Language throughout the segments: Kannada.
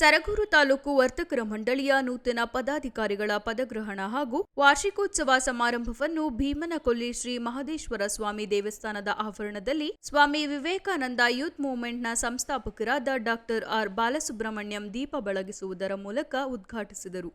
ಸರಗೂರು ತಾಲೂಕು ವರ್ತಕರ ಮಂಡಳಿಯ ನೂತನ ಪದಾಧಿಕಾರಿಗಳ ಪದಗ್ರಹಣ ಹಾಗೂ ವಾರ್ಷಿಕೋತ್ಸವ ಸಮಾರಂಭವನ್ನು ಭೀಮನಕೊಲ್ಲಿ ಶ್ರೀ ಮಹದೇಶ್ವರ ಸ್ವಾಮಿ ದೇವಸ್ಥಾನದ ಆವರಣದಲ್ಲಿ ಸ್ವಾಮಿ ವಿವೇಕಾನಂದ ಯೂತ್ ಮೂವ್ಮೆಂಟ್ನ ಸಂಸ್ಥಾಪಕರಾದ ಡಾಕ್ಟರ್ ಆರ್ ಬಾಲಸುಬ್ರಹ್ಮಣ್ಯಂ ದೀಪ ಬೆಳಗಿಸುವುದರ ಮೂಲಕ ಉದ್ಘಾಟಿಸಿದರು.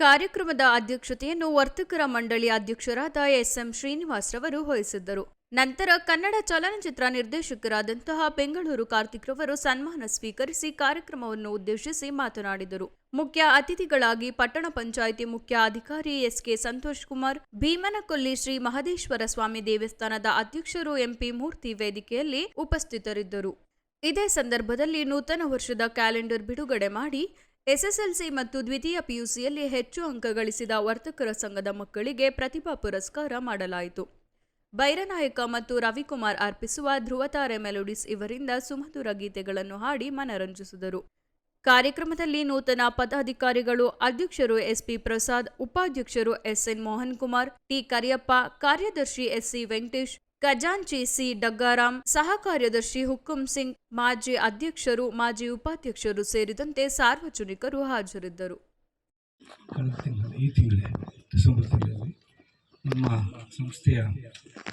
ಕಾರ್ಯಕ್ರಮದ ಅಧ್ಯಕ್ಷತೆಯನ್ನು ವರ್ತಕರ ಮಂಡಳಿ ಅಧ್ಯಕ್ಷರಾದ ಎಸ್ಎಂ ಶ್ರೀನಿವಾಸ್ ರವರು ವಹಿಸಿದ್ದರು. ನಂತರ ಕನ್ನಡ ಚಲನಚಿತ್ರ ನಿರ್ದೇಶಕರಾದಂತಹ ಬೆಂಗಳೂರು ಕಾರ್ತಿಕ್ ರವರು ಸನ್ಮಾನ ಸ್ವೀಕರಿಸಿ ಕಾರ್ಯಕ್ರಮವನ್ನು ಉದ್ದೇಶಿಸಿ ಮಾತನಾಡಿದರು. ಮುಖ್ಯ ಅತಿಥಿಗಳಾಗಿ ಪಟ್ಟಣ ಪಂಚಾಯಿತಿ ಮುಖ್ಯ ಅಧಿಕಾರಿ ಎಸ್ಕೆ ಸಂತೋಷ್ ಕುಮಾರ್, ಭೀಮನಕೊಲ್ಲಿ ಶ್ರೀ ಮಹದೇಶ್ವರ ಸ್ವಾಮಿ ದೇವಸ್ಥಾನದ ಅಧ್ಯಕ್ಷರು ಎಂಪಿ ಮೂರ್ತಿ ವೇದಿಕೆಯಲ್ಲಿ ಉಪಸ್ಥಿತರಿದ್ದರು. ಇದೇ ಸಂದರ್ಭದಲ್ಲಿ ನೂತನ ವರ್ಷದ ಕ್ಯಾಲೆಂಡರ್ ಬಿಡುಗಡೆ ಮಾಡಿ ಎಸ್ಎಸ್ಎಲ್ಸಿ ಮತ್ತು ದ್ವಿತೀಯ ಪಿಯುಸಿಯಲ್ಲಿ ಹೆಚ್ಚು ಅಂಕ ಗಳಿಸಿದ ವರ್ತಕರ ಸಂಘದ ಮಕ್ಕಳಿಗೆ ಪ್ರತಿಭಾ ಪುರಸ್ಕಾರ ಮಾಡಲಾಯಿತು. ಬೈರನಾಯಕ ಮತ್ತು ರವಿಕುಮಾರ್ ಅರ್ಪಿಸುವ ಧ್ರುವತಾರೆ ಮೆಲೋಡಿಸ್ ಇವರಿಂದ ಸುಮಧುರ ಗೀತೆಗಳನ್ನು ಹಾಡಿ ಮನರಂಜಿಸಿದರು. ಕಾರ್ಯಕ್ರಮದಲ್ಲಿ ನೂತನ ಪದಾಧಿಕಾರಿಗಳು ಅಧ್ಯಕ್ಷರು ಎಸ್ಪಿ ಪ್ರಸಾದ್, ಉಪಾಧ್ಯಕ್ಷರು ಎಸ್ಎನ್ ಮೋಹನ್ ಕುಮಾರ್ ಟಿ ಕರಿಯಪ್ಪ, ಕಾರ್ಯದರ್ಶಿ ಎಸ್ಸಿ ವೆಂಕಟೇಶ್, ಖಜಾಂಚಿ ಸಿ ಡಗ್ಗಾರಾಮ್ ಸಹ ಕಾರ್ಯದರ್ಶಿ ಹುಕ್ಕುಂ ಸಿಂಗ್, ಮಾಜಿ ಅಧ್ಯಕ್ಷರು, ಮಾಜಿ ಉಪಾಧ್ಯಕ್ಷರು ಸೇರಿದಂತೆ ಸಾರ್ವಜನಿಕರು ಹಾಜರಿದ್ದರು. ನಮ್ಮ ಸಂಸ್ಥೆಯ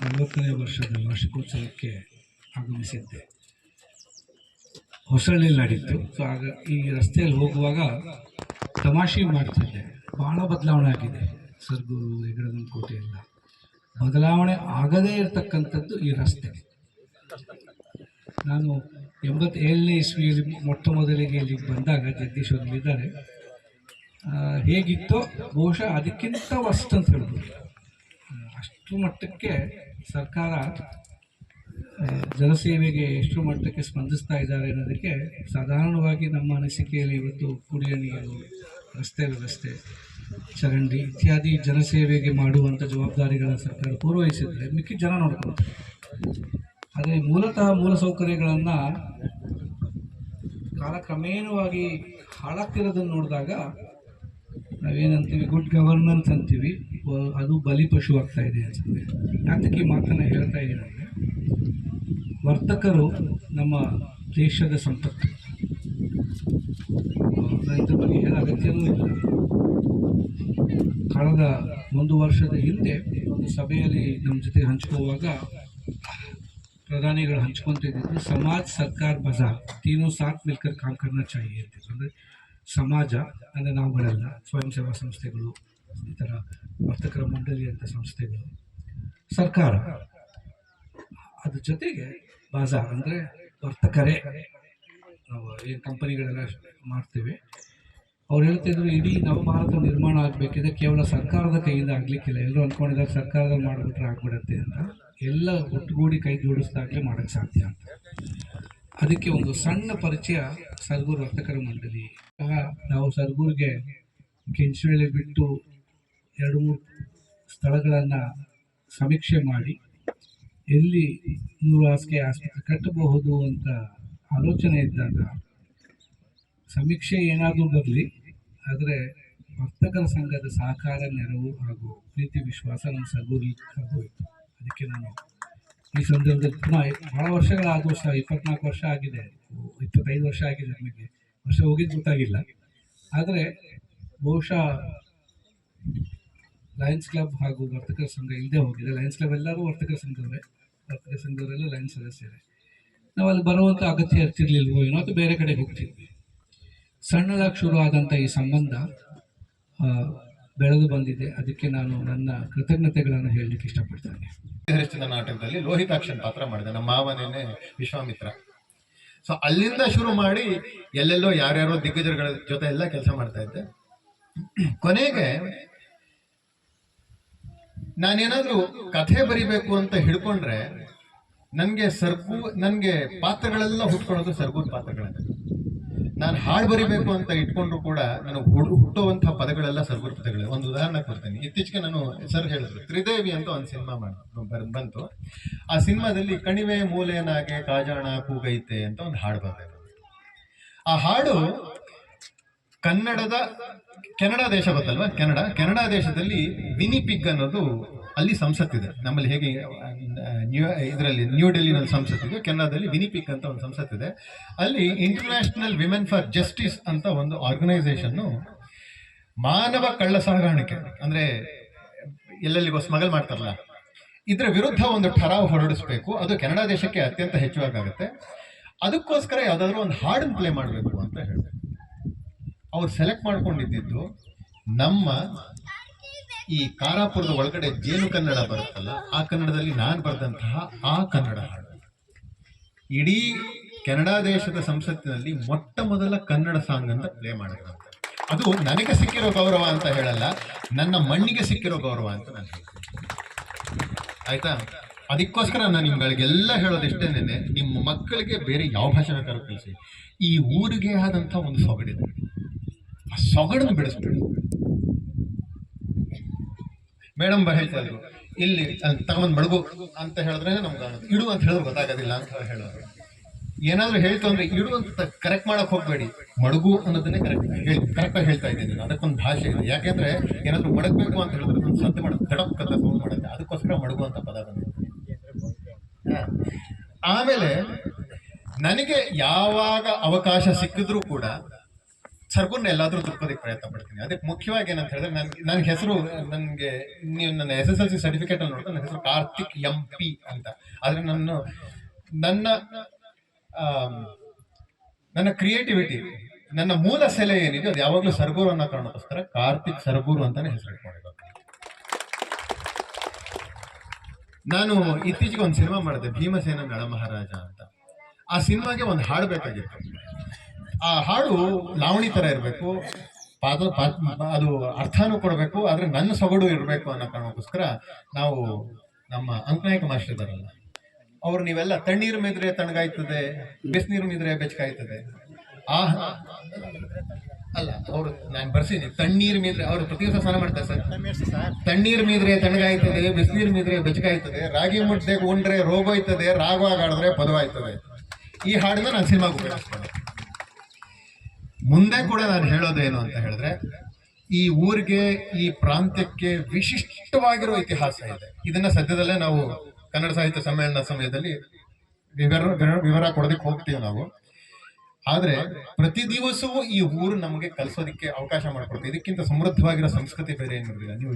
ನಲವತ್ತನೇ ವರ್ಷದ ವಾರ್ಷಿಕೋತ್ಸವಕ್ಕೆ ಆಗಮಿಸಿದ್ದೆ. ಹೊಸಳ್ಳಿಯಲ್ಲಿ ನಡೀತು ಸೊ ಆಗ ಈ ರಸ್ತೆಯಲ್ಲಿ ಹೋಗುವಾಗ ತಮಾಷೆ ಮಾಡ್ತಿದ್ದೆ. ಭಾಳ ಬದಲಾವಣೆ ಆಗಿದೆ. ಸರ್ಗೂರು ಹೆಗಡಗನ ಕೋಟೆ ಎಲ್ಲ. ಬದಲಾವಣೆ ಆಗದೇ ಇರತಕ್ಕಂಥದ್ದು ಈ ರಸ್ತೆ. ನಾನು ಎಂಬತ್ತೇಳನೇ ಇಸ್ವಿಯಲ್ಲಿ ಮೊಟ್ಟ ಮೊದಲಿಗೆ ಇಲ್ಲಿಗೆ ಬಂದಾಗ ಜಗದೀಶ್ ಇದ್ದಾರೆ. ಹೇಗಿತ್ತೋ ಬಹುಶಃ ಅದಕ್ಕಿಂತ ವಸ್ತು ಅಂತ ಹೇಳ್ಬೋದು. ಆ, ಅಷ್ಟು ಮಟ್ಟಕ್ಕೆ ಸರ್ಕಾರ ಜನಸೇವೆಗೆ ಎಷ್ಟು ಮಟ್ಟಕ್ಕೆ ಸ್ಪಂದಿಸ್ತಾ ಇದ್ದಾರೆ ಅನ್ನೋದಕ್ಕೆ ಸಾಧಾರಣವಾಗಿ ನಮ್ಮ ಅನಿಸಿಕೆಯಲ್ಲಿ ಇವತ್ತು ಕುಡಿಯ ನೀರು ರಸ್ತೆ ವ್ಯವಸ್ಥೆ ಚರಂಡಿ ಇತ್ಯಾದಿ ಜನಸೇವೆಗೆ ಮಾಡುವಂಥ ಜವಾಬ್ದಾರಿಗಳನ್ನು ಸರ್ಕಾರ ಪೂರ್ವಹಿಸಿದರೆ ಮಿಕ್ಕಿ ಜನ ನೋಡ್ಕೊಳ್ತಾರೆ ಆದರೆ ಮೂಲತಃ ಮೂಲಸೌಕರ್ಯಗಳನ್ನು ಕಾಲಕ್ರಮೇಣವಾಗಿ ಹಾಳಾಗ್ತಿರೋದನ್ನು ನೋಡಿದಾಗ ನಾವೇನಂತೀವಿ? ಗುಡ್ ಗವರ್ನೆನ್ಸ್ ಅಂತೀವಿ. ಅದು ಬಲಿಪಶು ಆಗ್ತಾ ಇದೆ ಅನ್ಸುತ್ತೆ. ಯಾತಕ್ಕೆ ಈ ಮಾತನ್ನು ಹೇಳ್ತಾ ಇದ್ದೀನಿ ವರ್ತಕರು ನಮ್ಮ ದೇಶದ ಸಂಪತ್ತು. ರೈತರ ಬಗ್ಗೆ ಹೇಳೋ ಅಗತ್ಯವೂ ಇಲ್ಲ. ಕಳೆದ ಒಂದು ವರ್ಷದ ಹಿಂದೆ ಒಂದು ಸಭೆಯಲ್ಲಿ ನಮ್ಮ ಜೊತೆ ಹಂಚ್ಕೋವಾಗ ಪ್ರಧಾನಿಗಳು ಹಂಚ್ಕೊತಿದ್ದು ಸಮಾಜ್ ಸರ್ಕಾರ ಬಜಾರ್, ತೀನೋ ಸಾಥ್ ಮಿಲ್ಕರ್ ಕಾಂಕರ್ನ ಚಾಯಿ ಅಂತಿದ್ರು. ಅಂದರೆ ಸಮಾಜ ಅಂದರೆ ನಾವುಗಳೆಲ್ಲ, ಸ್ವಯಂ ಸೇವಾ ಸಂಸ್ಥೆಗಳು, ಈ ಥರ ವರ್ತಕರ ಮಂಡಳಿ ಅಂತ ಸಂಸ್ಥೆಗಳು, ಸರ್ಕಾರ. ಅದ್ರ ಜೊತೆಗೆ ಬಾಜಾರ್ ಅಂದರೆ ವರ್ತಕರೇ. ನಾವು ಏನು ಕಂಪನಿಗಳೆಲ್ಲ ಮಾಡ್ತೇವೆ. ಅವ್ರು ಹೇಳ್ತಿದ್ರು, ಇಡೀ ನವಭಾರತ ನಿರ್ಮಾಣ ಆಗಬೇಕಿದ್ರೆ ಕೇವಲ ಸರ್ಕಾರದ ಕೈಯಿಂದ ಆಗಲಿಕ್ಕಿಲ್ಲ. ಎಲ್ಲರೂ ಅಂದ್ಕೊಂಡಿದ್ದಾರೆ ಸರ್ಕಾರದಲ್ಲಿ ಮಾಡಿಬಿಟ್ರೆ ಆಗ್ಬಿಡತ್ತೆ ಅಂತ. ಎಲ್ಲ ಒಟ್ಟುಗೂಡಿ ಕೈ ಜೋಡಿಸಿದಾಗಲೇ ಮಾಡೋಕ್ಕೆ ಸಾಧ್ಯ ಅಂತ. ಅದಕ್ಕೆ ಒಂದು ಸಣ್ಣ ಪರಿಚಯ ಸರ್ಗೂರು ವರ್ತಕರ ಮಂಡಳಿ. ನಾವು ಸರ್ಗೂರಿಗೆ ಕೆಂಚವೇಳೆ ಬಿಟ್ಟು ಎರಡು ಮೂರು ಸ್ಥಳಗಳನ್ನು ಸಮೀಕ್ಷೆ ಮಾಡಿ ಎಲ್ಲಿ ನೂರು ಹಾಸಿಗೆ ಆಸ್ಪತ್ರೆ ಕಟ್ಟಬಹುದು ಅಂತ ಆಲೋಚನೆ ಇದ್ದಾಗ ಸಮೀಕ್ಷೆ ಏನಾದರೂ ಬರಲಿ, ಆದರೆ ವರ್ತಕರ ಸಂಘದ ಸಹಕಾರ, ನೆರವು ಹಾಗೂ ಪ್ರೀತಿ, ವಿಶ್ವಾಸ ನಮ್ಮ ಸರ್ಗೂರಿಗೆ ಆಗೋಯಿತು ಅದಕ್ಕೆ ನಾನು ಈ ಸಂದರ್ಭದಲ್ಲಿ ಪುನಃ ಭಾಳ ವರ್ಷಗಳಾದ ವರ್ಷ, ಇಪ್ಪತ್ನಾಲ್ಕು ವರ್ಷ ಆಗಿದೆ. ಇಪ್ಪತ್ತೈದು ವರ್ಷ ಆಗಿದೆ ನಮಗೆ. ವರ್ಷ ಹೋಗಿದ್ದು ಗೊತ್ತಾಗಿಲ್ಲ. ಆದರೆ ಬಹುಶಃ ಲಯನ್ಸ್ ಕ್ಲಬ್ ಹಾಗೂ ವರ್ತಕರ ಸಂಘ ಇಲ್ಲದೆ ಹೋಗಿದೆ. ಲಯನ್ಸ್ ಕ್ಲಬ್ ಎಲ್ಲರೂ ವರ್ತಕರ ಸಂಘವೇ. ವರ್ತಕ ಸಂಘದವರೆಲ್ಲ ಲಯನ್ಸ್ ಸದಸ್ಯರೇ. ನಾವು ಅಲ್ಲಿ ಬರುವಂಥ ಅಗತ್ಯ ಇರ್ತಿರ್ಲಿಲ್ವೋ ಏನೋ ಅಥವಾ ಬೇರೆ ಕಡೆ ಹೋಗ್ತಿದ್ವಿ. ಸಣ್ಣದಾಗಿ ಶುರು ಆದಂಥ ಈ ಸಂಬಂಧ ಬೆಳೆದು ಬಂದಿದೆ. ಅದಕ್ಕೆ ನಾನು ನನ್ನ ಕೃತಜ್ಞತೆಗಳನ್ನು ಹೇಳಲಿಕ್ಕೆ ಇಷ್ಟಪಡ್ತೇನೆ. ಹರಿಶ್ಚಂದ್ರ ನಾಟಕದಲ್ಲಿ ಲೋಹಿತಾಕ್ಷನ್ ಪಾತ್ರ ಮಾಡಿದೆ ನಮ್ಮ ಮಾವನೇನೆ ವಿಶ್ವಾಮಿತ್ರ. ಸೊ ಅಲ್ಲಿಂದ ಶುರು ಮಾಡಿ ಎಲ್ಲೆಲ್ಲೋ ಯಾರ್ಯಾರೋ ದಿಗ್ಗಜರುಗಳ ಜೊತೆ ಎಲ್ಲ ಕೆಲಸ ಮಾಡ್ತಾ ಇದ್ದೆ. ಕೊನೆಗೆ ನಾನೇನಾದ್ರೂ ಕಥೆ ಬರಿಬೇಕು ಅಂತ ಹಿಡ್ಕೊಂಡ್ರೆ, ನನಗೆ ಸರ್ಗು ನನಗೆ ಪಾತ್ರಗಳೆಲ್ಲ ಹುಟ್ಕೊಳ್ಳೋದು ಸರ್ಗೂರ್ ಪಾತ್ರಗಳೇ ನಾನು ಹಾಡು ಬರಿಬೇಕು ಅಂತ ಇಟ್ಕೊಂಡ್ರು ಕೂಡ ನಾನು ಹುಟ್ಟುವಂತಹ ಪದಗಳೆಲ್ಲ ಸರ್ವರ್ ಪದಗಳೇ. ಒಂದು ಉದಾಹರಣೆ ಕೊಡ್ತೇನೆ. ಇತ್ತೀಚೆಗೆ ನಾನು ಸರ್ ಹೇಳಿದ್ರು, ತ್ರಿದೇವಿ ಅಂತ ಒಂದು ಸಿನಿಮಾ ಮಾಡಿ ಬಂತು. ಆ ಸಿನಿಮಾದಲ್ಲಿ ಕಣಿವೆ ಮೂಲೆನಾಗೆ ಕಾಜಾಣ ಕೂಗೈತೆ ಅಂತ ಒಂದು ಹಾಡು ಬಂದಿದೆ ಆ ಹಾಡು ಕನ್ನಡದ, ಕೆನಡಾ ದೇಶ ಗೊತ್ತಲ್ವಾ? ಕೆನಡಾ. ಕೆನಡಾ ದೇಶದಲ್ಲಿ ವಿನಿಪಿಗ್ ಅನ್ನೋದು ಅಲ್ಲಿ ಸಂಸತ್ತಿದೆ ನಮ್ಮಲ್ಲಿ ಹೇಗೆ, ನ್ಯೂ, ಇದರಲ್ಲಿ ನ್ಯೂ ಡೆಲ್ಲಿನಲ್ಲಿ ಸಂಸತ್ತಿದೆ ಕೆನಡಾದಲ್ಲಿ ವಿನಿಪಿಕ್ ಅಂತ ಒಂದು ಸಂಸತ್ತಿದೆ ಅಲ್ಲಿ ಇಂಟರ್ನ್ಯಾಷನಲ್ ವಿಮೆನ್ ಫಾರ್ ಜಸ್ಟಿಸ್ ಅಂತ ಒಂದು ಆರ್ಗನೈಸೇಷನ್ನು ಮಾನವ ಕಳ್ಳ ಸಾಗಾಣಿಕೆ, ಅಂದ್ರೆ ಎಲ್ಲೆಲ್ಲಿಗೋ ಸ್ಮಗಲ್ ಮಾಡ್ತಾರಲ್ಲ, ಇದರ ವಿರುದ್ಧ ಒಂದು ಠರಾವ್ ಹೊರಡಿಸಬೇಕು. ಅದು ಕೆನಡಾ ದೇಶಕ್ಕೆ ಅತ್ಯಂತ ಹೆಚ್ಚುವಾಗುತ್ತೆ ಅದಕ್ಕೋಸ್ಕರ ಯಾವುದಾದ್ರೂ ಒಂದು ಹಾಡನ್ನು ಪ್ಲೇ ಮಾಡಬೇಕು ಅಂತ ಹೇಳಿದೆ. ಅವ್ರು ಸೆಲೆಕ್ಟ್ ಮಾಡ್ಕೊಂಡಿದ್ದು ನಮ್ಮ ಈ ಕಾರಾಪುರದ ಒಳಗಡೆ ಜೇನು ಕನ್ನಡ ಬರುತ್ತಲ್ಲ, ಆ ಕನ್ನಡದಲ್ಲಿ ನಾನು ಬರೆದಂತಹ ಆ ಕನ್ನಡ ಹಾಡು. ಇಡೀ ಕೆನಡಾ ದೇಶದ ಸಂಸತ್ತಿನಲ್ಲಿ ಮೊಟ್ಟ ಮೊದಲ ಕನ್ನಡ ಸಾಂಗ್ ಅಂತ ಪ್ಲೇ ಮಾಡಿದ್ರು ಅದು ನನಗೆ ಸಿಕ್ಕಿರೋ ಗೌರವ ಅಂತ ಹೇಳಲ್ಲ, ನನ್ನ ಮಣ್ಣಿಗೆ ಸಿಕ್ಕಿರೋ ಗೌರವ ಅಂತ ನಾನು ಆಯ್ತಾ? ಅದಕ್ಕೋಸ್ಕರ ನಾನು ನಿಮ್ಗಳಿಗೆಲ್ಲ ಹೇಳೋದಿಷ್ಟೇನೆ ನಿಮ್ಮ ಮಕ್ಕಳಿಗೆ ಬೇರೆ ಯಾವ ಭಾಷೆ ಬೇಕಾದ್ರೂ ಕಲಿಸಿ ಈ ಊರಿಗೆ ಆದಂಥ ಒಂದು ಸೊಗಡಿದೆ. ಆ ಸೊಗಡನ್ನು ಬೆಳೆಸ್ಬೇಡಿ ಮೇಡಮ್ ಬ ಹೇಳ್ತಾ ಇದ್ರು, ಇಲ್ಲಿ ತಗೊಂಡ್ ಮಡಗು ಅಂತ ಹೇಳಿದ್ರೆ ನಮ್ಗೆ. ಇಡು ಅಂತ ಹೇಳಿದ್ರೆ ಗೊತ್ತಾಗೋದಿಲ್ಲ ಅಂತ ಹೇಳೋರು ಏನಾದ್ರು ಹೇಳ್ತು ಅಂದ್ರೆ ಇಡು ಅಂತ ಕರೆಕ್ಟ್ ಮಾಡಕ್ ಹೋಗ್ಬೇಡಿ. ಮಡಗು ಅನ್ನೋದನ್ನೇ ಕರೆಕ್ಟ್ ಹೇಳಿ ಕರೆಕ್ಟಾಗಿ ಹೇಳ್ತಾ ಇದ್ದೀನಿ. ಅದಕ್ಕೊಂದು ಭಾಷೆ ಇದೆ. ಯಾಕೆಂದ್ರೆ ಏನಾದ್ರು ಮಡಗ್ಬೇಕು ಅಂತ ಹೇಳಿದ್ರೆ ಒಂದು ಸದ್ದು ಮಾಡೋದು ತಡಪ್ ಅಂತ ಸೌಂಡ್ ಮಾಡುತ್ತೆ ಅದಕ್ಕೋಸ್ಕರ ಮಡಗು ಅಂತ ಪದ ಬಂದಿದೆ. ಆಮೇಲೆ ನನಗೆ ಯಾವಾಗ ಅವಕಾಶ ಸಿಕ್ಕಿದ್ರೂ ಕೂಡ ಸರ್ಗುನ್ನ ಎಲ್ಲಾದ್ರೂ ತಲುಪೋದಕ್ಕೆ ಪ್ರಯತ್ನ ಪಡ್ತೀನಿ. ಅದಕ್ಕೆ ಮುಖ್ಯವಾಗಿ ಏನಂತ ಹೇಳಿದ್ರೆ ನನ್ ನನ್ನ ಹೆಸರು, ನನಗೆ, ನೀವು ನನ್ನ S S L C certificate ಅಲ್ಲಿ ನೋಡಿದ್ರೆ ನನ್ನ ಹೆಸರು ಕಾರ್ತಿಕ್ ಎಂ ಪಿ ಅಂತ. ಆದ್ರೆ ನನ್ನ ನನ್ನ ನನ್ನ ಕ್ರಿಯೇಟಿವಿಟಿ ನನ್ನ ಮೂಲ ಸೆಲೆ ಏನಿದೆ ಅದು ಯಾವಾಗಲೂ ಸರ್ಗೂರು ಅನ್ನೋ ಕಾರಣಕ್ಕೋಸ್ಕರ ಕಾರ್ತಿಕ್ ಸರ್ಗೂರು ಅಂತಾನೆ ಹೆಸರು ಇಟ್ಕೊಂಡಿರೋದು ನಾನು ಇತ್ತೀಚೆಗೆ ಒಂದು ಸಿನಿಮಾ ಮಾಡಿದೆ, ಭೀಮಸೇನ ನಳ ಮಹಾರಾಜ ಅಂತ. ಆ ಸಿನಿಮಾಗೆ ಒಂದು ಹಾಡು ಬೇಕಾಗಿತ್ತು. ಆ ಹಾಡು ಲಾವಣಿ ತರ ಇರಬೇಕು. ಪಾದ ಅದು ಅರ್ಥನೂ ಕೊಡಬೇಕು ಆದ್ರೆ ನನ್ನ ಸೊಗಡು ಇರಬೇಕು ಅನ್ನೋ ಕಾರಣಕ್ಕೋಸ್ಕರ ನಾವು ನಮ್ಮ ಅಂಕನಾಯಕ ಮಾಸ್ಟರ್ ಇದಾರಲ್ಲ ಅವ್ರು ನೀವೆಲ್ಲ ತಣ್ಣೀರು ಮಿದ್ರೆ ತಣ್ಣಗಾಯ್ತದೆ ಬಿಸಿನೀರು ಮಿದ್ರೆ ಬೆಚ್ಚಗಾಯ್ತದೆ. ಆ ಅಲ್ಲ ಅವರು ನಾನು ಬರ್ಸೀನಿ. ತಣ್ಣೀರು ಮೀದ್ರೆ ಅವರು ಪ್ರತಿ ದಿವಸ ಸ್ನಾನ ಮಾಡ್ತಾರೆ ಸರ್. ತಣ್ಣೀರು ಮೀದ್ರೆ ತಣ್ಣಗಾಯ್ತದೆ ಬಿಸಿನೀರು ಮೀದ್ರೆ ಬೆಚ್ಚಗಾಯ್ತದೆ ರಾಗಿ ಮುಟ್ಟದೆ ಉಂಡ್ರೆ ರೋಗ ಹೋಯ್ತದೆ ರಾಗವಾಗಾಡಿದ್ರೆ ಪದವಾಯ್ತದೆ. ಈ ಹಾಡನ್ನ ನಾನು ಸಿನಿಮಾಗೆ ಉಪಯೋಗಿಸ್ಕೊಂಡೆ ಮುಂದೆ ಕೂಡ ನಾನು ಹೇಳೋದೇನು ಅಂತ ಹೇಳಿದ್ರೆ, ಈ ಊರಿಗೆ, ಈ ಪ್ರಾಂತ್ಯಕ್ಕೆ ವಿಶಿಷ್ಟವಾಗಿರೋ ಇತಿಹಾಸ ಇದೆ. ಇದನ್ನ ಸದ್ಯದಲ್ಲೇ ನಾವು ಕನ್ನಡ ಸಾಹಿತ್ಯ ಸಮ್ಮೇಳನ ಸಮಯದಲ್ಲಿ ವಿವರ, ವಿವರ- ಕೊಡೋದಕ್ಕೆ ಹೋಗ್ತೀವಿ ನಾವು. ಆದ್ರೆ ಪ್ರತಿ ದಿವಸವೂ ಈ ಊರು ನಮಗೆ ಕಲಿಸೋದಕ್ಕೆ ಅವಕಾಶ ಮಾಡಿಕೊಡ್ತೀವಿ ಇದಕ್ಕಿಂತ ಸಮೃದ್ಧವಾಗಿರೋ ಸಂಸ್ಕೃತಿ ಬೇರೆ ಏನಿರಲಿಲ್ಲ. ನೀವು